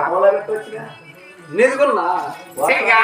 అటోలో పెట్టొచ్చుగా నీదిగున్నా సరిగా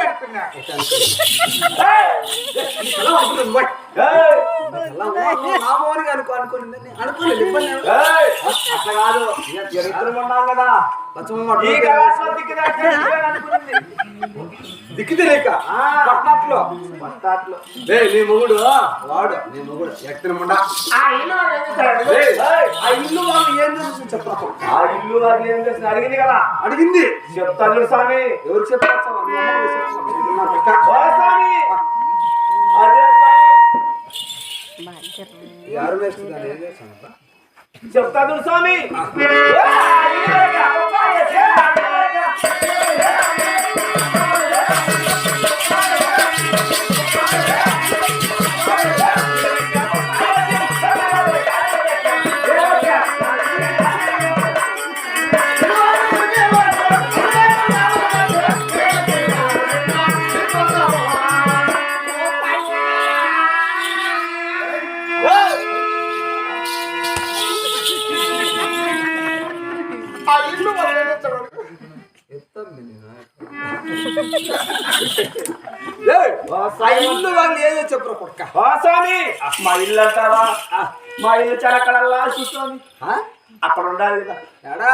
కట్టుకున్నావే ఆ? మొగుడిని అనుకో అనుకోలేదు! అట్లా కాదు. ఉన్నాం కదా. పట్టాట్లో. పట్టాట్లో. లే నీ మొగుడు. వాడు. నీ మొగుడు. ఎక్కడముండా ఆ ఇల్లు వాళ్ళు ఏం చేస్తుంది చెప్పరా? ఆ ఇల్లు అది ఏం చేస్తుంది? అడిగింది కదా. అడిగింది. చెప్తాను స్వామి. ఓ పక్క స్వామి అదే స్వామి. చెప్తాను స్వామి. ఏదో చెప్పరా ఓ స్వామి మా ఇల్లు అంటావా మా ఇల్లు చరకడల్లా చూస్తుంది. ఆ? అక్కడ ఉండాలి కదా. ఎడా?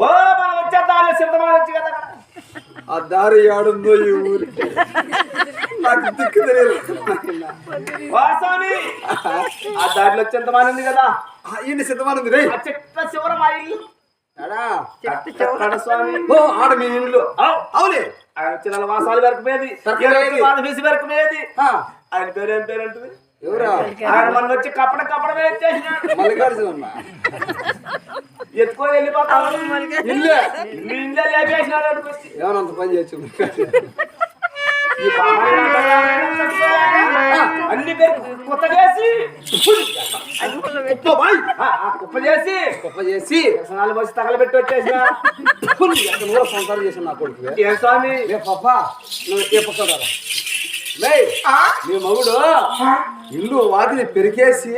ఓ మనం వచ్చి కదా అక్కడ. ఆ దారి ఏడుందో ఈ ఊరికి నాకు దిక్కు తెలియదు. ఓ స్వామి. ఆ దారిలో ఉంది కదా. ఈయన సిద్ధమానంది రే. చెట్ల చివర మా ఇల్లు. ఎడా? స్వామి ఓ ఆడ మీ ఇల్లు. అవ్. చిన్న వాసాలు వెరకపోయేది వెరకపోయేది. బాధ ఫీజు వెరకపోయేది ఆ, ఆయన పేరు ఏం పేరు అంటుంది ఎవరా? ఆయన మన వచ్చి కప్పడ కప్పడ మల్లికార్జున ఎత్తుకొని వెళ్ళిపోతాడు ఇల్లే. అంత పని ఆ, అన్ని పేరు కొత్త చేసి కుప్ప ఆ, కుప్ప చేసి కుప్ప చేసి వ్యసనాలు వచ్చి తగలబెట్టి వచ్చేసిన కూడా సంసారం చేసిన నా కొడుకు ఏ స్వామి ఏ పప్ప నువ్వు ఏ పక్క మీ లే మగుడు ఇల్లు వాటిని పెరికేసి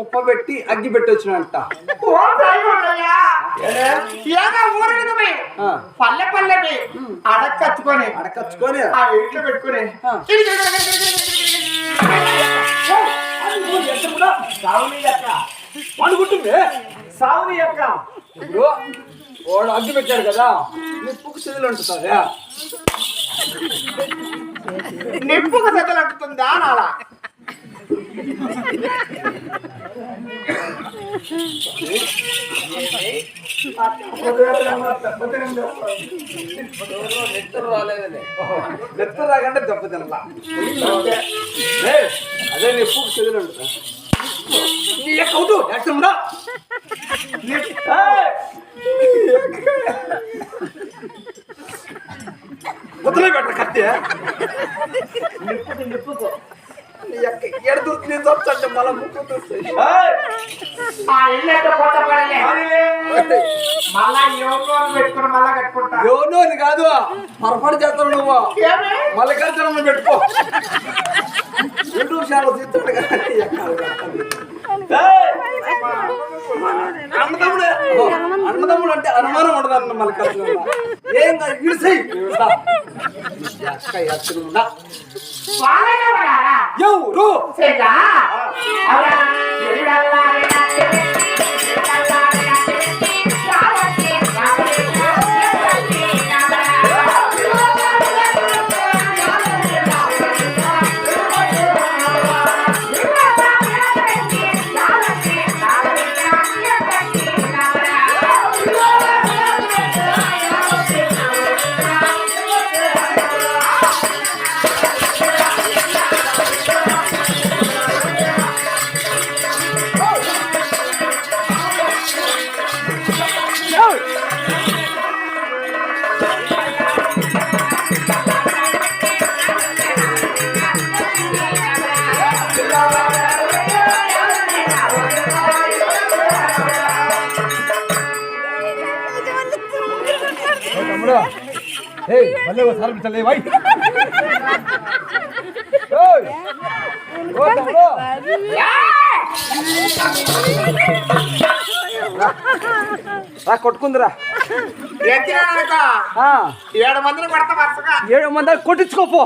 కుప్ప పెట్టి అగ్గి పెట్టి వచ్చినంట ఓ దైవమయ్యా. ఏదో ఊరికి పోయి ఆ, పల్లె పల్లె అడక్కచ్చుకొని అడకచ్చుకొని ఆ ఇంట్లో పెట్టుకుని. సావుని యొక్క అనుకుంటుంది సావుని యొక్క. ఇప్పుడు వాడు అగ్గి పెట్టాడు కదా నిప్పుకు చెదులు ఉంటుంది నిప్పుకు సెతలు అంటుతుందా నాలా? నెత్తరు రాలేదని నెత్తరు రాకంటే దెబ్బ తినలా అదే నిప్పుకు చెదులు ఉంటుంది నీ యొక్క అవుతూ ఎక్కడ ఏయ్! పెట్ట కత్తి నిప్పుకో నిప్పుకు నీ యొక్క ఎడ దొరికి నేను చచ్చంటే మళ్ళా ముక్కు అని కాదు పొరపాటు చేస్తావు నువ్వు. ఏమి? మల్లికార్జున పెట్టుకో. యొక్క ఏయ్! అన్నదమ్ముడు అంటే అనుమానం ఉండదు అన్న మల్లికార్జున ఏం కాదు ఇడిసై? ఎవరు ஏய் வல்லே ஒரு சாரம் சல்லே வை ஏய் ஓ தம்போ யா రా కొట్టుకుందిరా. ఏడు మందిని కొడతా ఏడు మంది కొట్టించుకోపో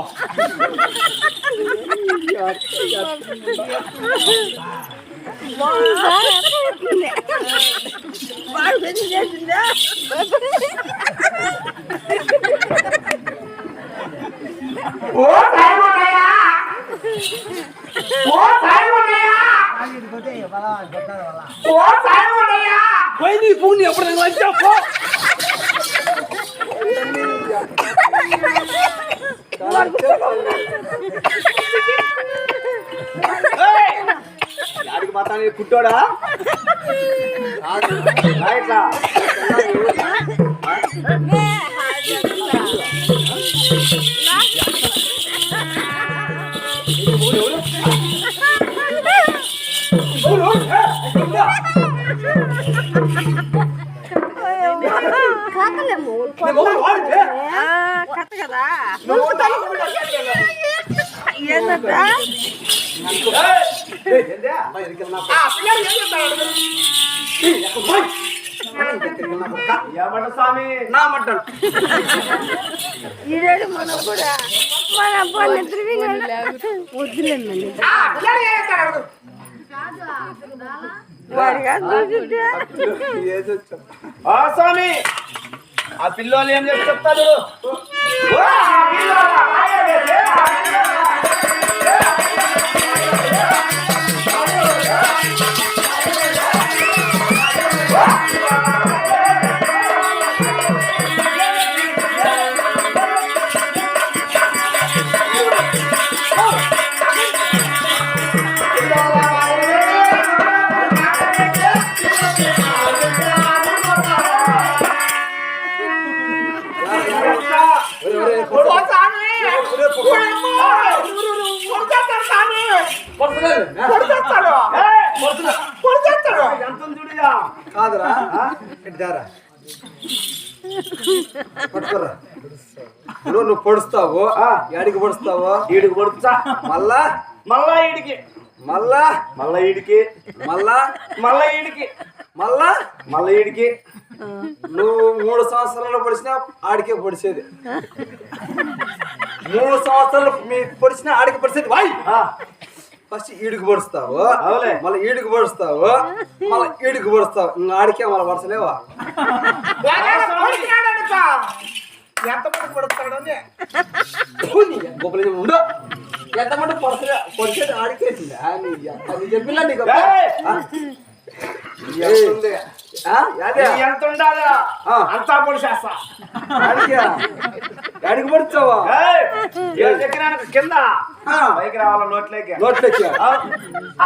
ఓ ஓ சாய்மண்ணையா ஓ சாய்மண்ணையா போய் நீ பூ நீ எப்படி லஞ்சா போ யாருக்கு பார்த்தானே குட்டோடா ரைட்டா స్వామి? నా మడ్డాడు ఈడేడు మనం కూడా. మన అబ్బాయి వద్దులేండి వాడిగా ఆ పిల్లలు ఏం చెప్తారు కాదురా పట్టుకోరా నువ్వు పొడుస్తావు యాడికి పొడుస్తావు. ఈడికి పడుతున్నా మళ్ళా? మళ్ళా ఈడికి. మళ్ళా? మళ్ళా ఈడికి. మళ్ళా? మళ్ళా ఈడికి. మళ్ళా? మళ్ళా ఈడికి. నువ్వు మూడు సంవత్సరాలు పొడిచినా ఆడికే పొడిచేది. మూడు సంవత్సరాలు మీ పొడిచినా ఆడికి పొడిచేది. వాయ్! ఆ, ఫస్ట్ ఈడికి పొడుస్తావు అవులే. మళ్ళీ ఈడికి పొడుస్తావు మళ్ళీ ఈడికి పొడుస్తావు ఇంకా ఆడికే మళ్ళీ పడసలేవా ఎంతమంది కొడుతాడని గొప్పలు ఉండు. ఎంతమంది పొడసలే పొడిచేది ఆడికేసింది అది చెప్పిలా నీకు ఎంత ఉండాలా? ఆ. అంతా పొడిచేస్తా ఏడు ఎక్కినాక కింద. పైకి రావాల నోట్లోకి? నోట్లోకి.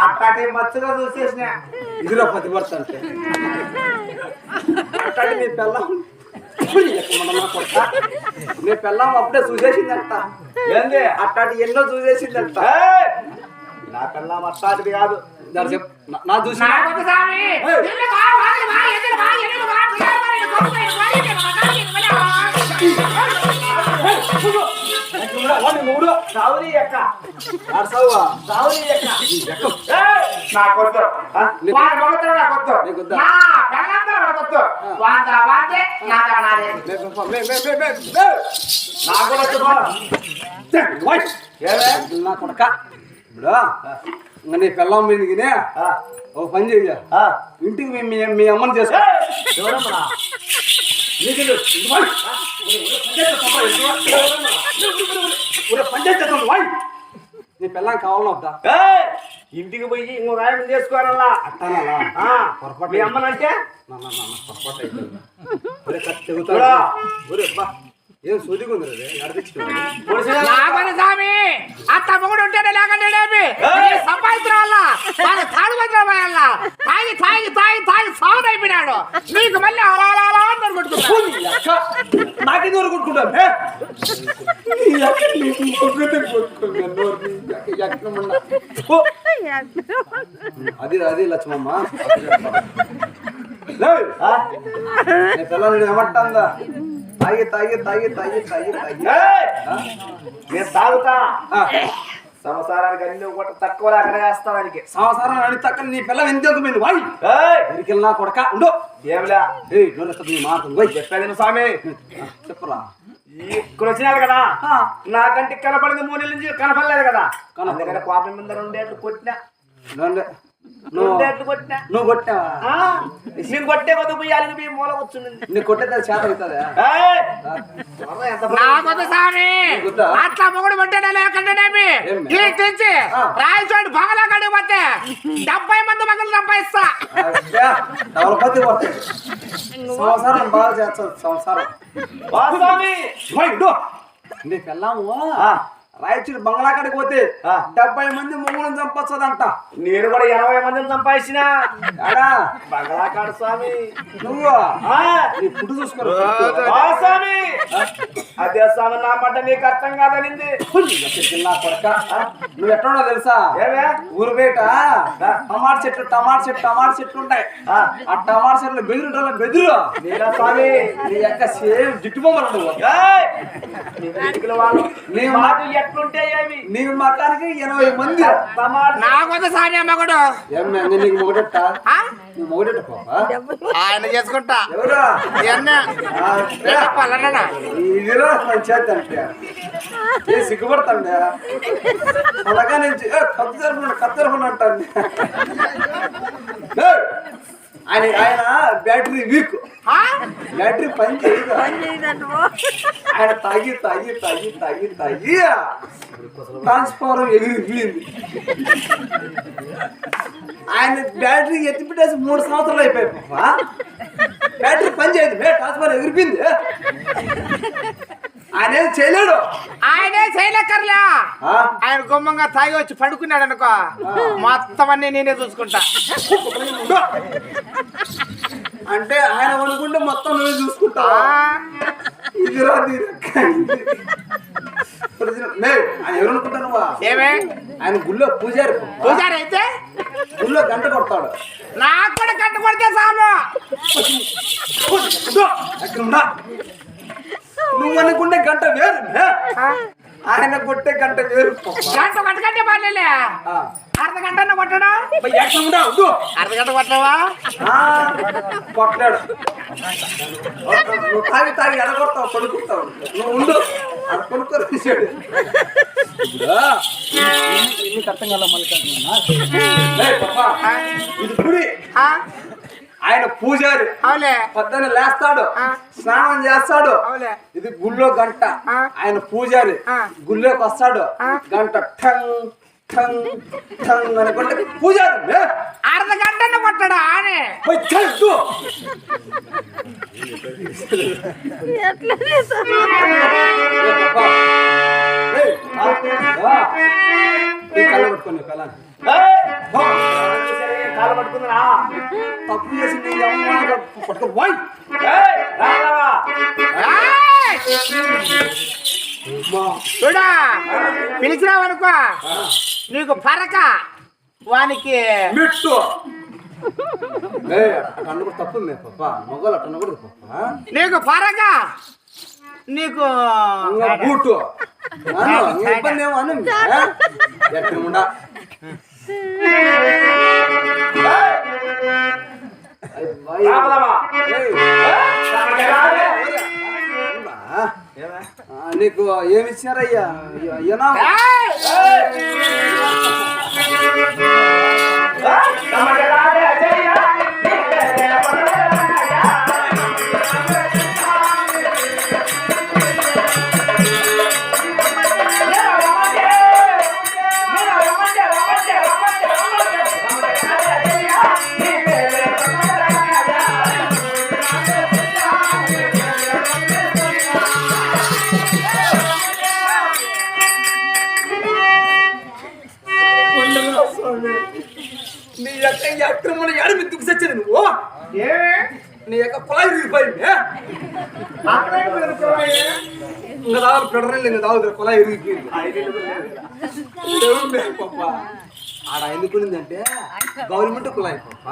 అట్టాటి మచ్చుగా చూసేసిన. ఇదిలో పది పడుతుంటే అట్టాడి నీ పెళ్ళం. నీ పెళ్ళం అప్పుడే చూసేసిందంట. ఏంది? అట్టాటి ఎన్నో చూసేసిందంట! నా పిల్ల మట్టాటిది కాదు. నా- నా చూసి మూడు సావురి ఆడసావా సావురి. నీకొద్దా? నా కూడా వచ్చుకో. ఏమే? నా కొడక ఇప్పుడు ఇంకా నీ పెళ్ళం మీదకినే ఆ, ఒక పని చెయ్య. ఆ. ఇంటికి మీ- మీ అమ్మని వాయ్. నీ పెళ్ళం కావాలని వద్దా? ఏయ్! ఇంటికి పోయి ఇంకో రాయడం చేసుకోవాలన్నా? అట్టానా ఆ, పొరపాటు మీ అమ్మనంటే? నా, నా, నా, నా, పొరపాటు బా. ఏం సూదిగా ఉంది రే తాగి తాగి తాగి తాగి సాగు అయిపోయినాడు. నీకు మళ్ళీ అలా అలా అలా అని కొట్టుకున్నా నీ అక్క, నాకేం. నోరు నీ అక్క ఎక్కడమన్నా. ఓ, అది అది లక్ష్మమ్మ. పిల్లలు ఏమంటుందా? తాగి తాగి తాగి తాగి తాగి తాగి? నేను తాగుతా. ఆ, సంసారానికి అన్ని ఒకటి తక్కువ అక్కడ వేస్తానికి సంవత్సరం అని తక్క నీ పిల్ల ఎందుకు మీరు వాయి! ఏయ్! ఎరికెళ్ళి నా కొడక? ఉండు. ఏమిలా? ఏయ్ నోరెత్త నీ మాట పోయి చెప్పేది విను స్వామి. చెప్పరా. ఇక్కడ వచ్చినారు కదా. ఆ. నా కంటికి కనపడింది మూడు నెలల నుంచి కనపడలేదు కదా. అందుకని కోపం మీద రెండేట్లు కొట్టినా. నువ్వు కొట్టావా ఆ, నేను కొట్టే కొద్ది పోయాలి మీ మూల కూర్చుంది. నీ కొట్టేది చేత అవుతుందా? అట్లా మొగుడు పట్టాడే లేకుండానేమి? ఈ తెచ్చి. రాయచోటి బంగళా కడిగి పోతే డెబ్బై మంది మగలు సంపాదిస్తా. సంవత్సరం బాగా. నీ పిల్లము ఆ. రాయచూరు బంగ్లా కాడికి పోతే ఆ. డెబ్బై మంది మొగులను చంపొచ్చదంట. నేను కూడా ఎనభై మందిని ఎడా? బంగళాకాడు స్వామి. నువ్వు? ఆ, నీ పుట్టు చూసుకోరు వా స్వామి అదే స్వామి. నా మాట నీకు అర్థం కాదనింది. కొడక. నువ్వు ఎక్కడో తెలుసా? ఏమే? ఊరు బయట. టమాటా చెట్లు టమాటా చెట్లు టమాటా చెట్లు ఉంటాయి. ఆ, ఆ టమాటా చెట్లు బెదిరు బెదిరు. నీలా స్వామి. నీ యొక్క సేమ్ జిట్టు బొమ్మలు నువ్వు. ఏయ్! నీ మాటలు ఎట్లుంటే ఏమి నీ మకానికి ఎనభై మంది నాకొద్దు మగుడు నీకు మొగడెట్ట? ఆ? నువ్వు మొగడెట్ట పాపా? ఆయన చేసుకుంటా. ఎవరా? ఇవన్నీ ఆ, చెప్పాలన్నా ఇదిలో పంచాయతీ అంటే ఏ సిగ్గుపడతాండే? అలాగా నుంచి కత్తి జరుపుకున్నాడు కత్తి ఆయన ఆయన బ్యాటరీ వీక్. బ్యాటరీ పని చేయదు. ఆయన తాగి తాగి తాగి తాగి తాగి ట్రాన్స్ఫారం ఎగిరిపోయింది. ఆయన బ్యాటరీ ఎత్తి పెట్టేసి మూడు సంవత్సరాలు అయిపోయాయి బ్యాటరీ పని చేయదు. ట్రాన్స్ఫారం ఎగిరిపోయింది. ఆయన ఏం చేయలేడు? ఆయనే చేయలేకర్లే? ఆయన గుమ్మంగా తాగి వచ్చి పడుకున్నాడు అనుకో మొత్తం అన్ని నేనే చూసుకుంటా. అంటే ఆయన అనుకుంటే మొత్తం నువ్వే ఇది నువ్వా? ఏమే? ఆయన గుళ్ళో పూజారి. పూజారి అయితే? గుళ్ళో గంట కొడతాడు. నాకు కూడా కట్టు కొడితే సాము. నువ్వు అనుకుంటే గంట వేరు ఆయన కొట్టే గంట వేరు. గంట కొట్టకంటే పర్లేలే. అర్ధ గంట కొట్టడా. అర్ధ గంట కొట్టవా ఆ, కొట్టాడు. నువ్వు తాగి తాగి ఎడగొడతావు పడుకుంటావు. నువ్వు ఉండు. అది పడుకోరు తీసాడు. నీకు అర్థం కాల ఇది గుడి ఆ, ఆయన పూజారి అవులే పొద్దున్న లేస్తాడు ఆ. స్నానం చేస్తాడు అవులే ఇది గుళ్ళో గంట ఆ. ఆయన పూజారి. గుళ్ళోకి వస్తాడు ఆ. గంట టంగ్ టంగ్ టంగ్ అనుకుంటే పూజారి. అర్ధ గంట కొట్టడా అని పోయి చల్లు. ఎట్లా చేస్తావు? ఏ పాపా. ఏయ్, ఆ, రా. ఈ కళ్ళ! కాలు పట్టుకుందిరా. తప్పు చేసి. చూడా? పిలిచినావనుకో నీకు పరక. వానికి మిట్టు. తప్పు పాప పాప నీకు పరక. నీకు బూటు. ఇబ్బంది ఏమో అను ఏ? ఎక్కడ ఉండా? నీకు ఏమి ఇచ్చినారయ్యా అయ్యనా! ఇంకా దాదాపు పెడరలు ఇంకా దాదాపు కుళాయి విరిగిపోయింది దేవుడే పాప ఆడ ఎందుకునిందంటే గవర్నమెంట్ కుళాయి పాప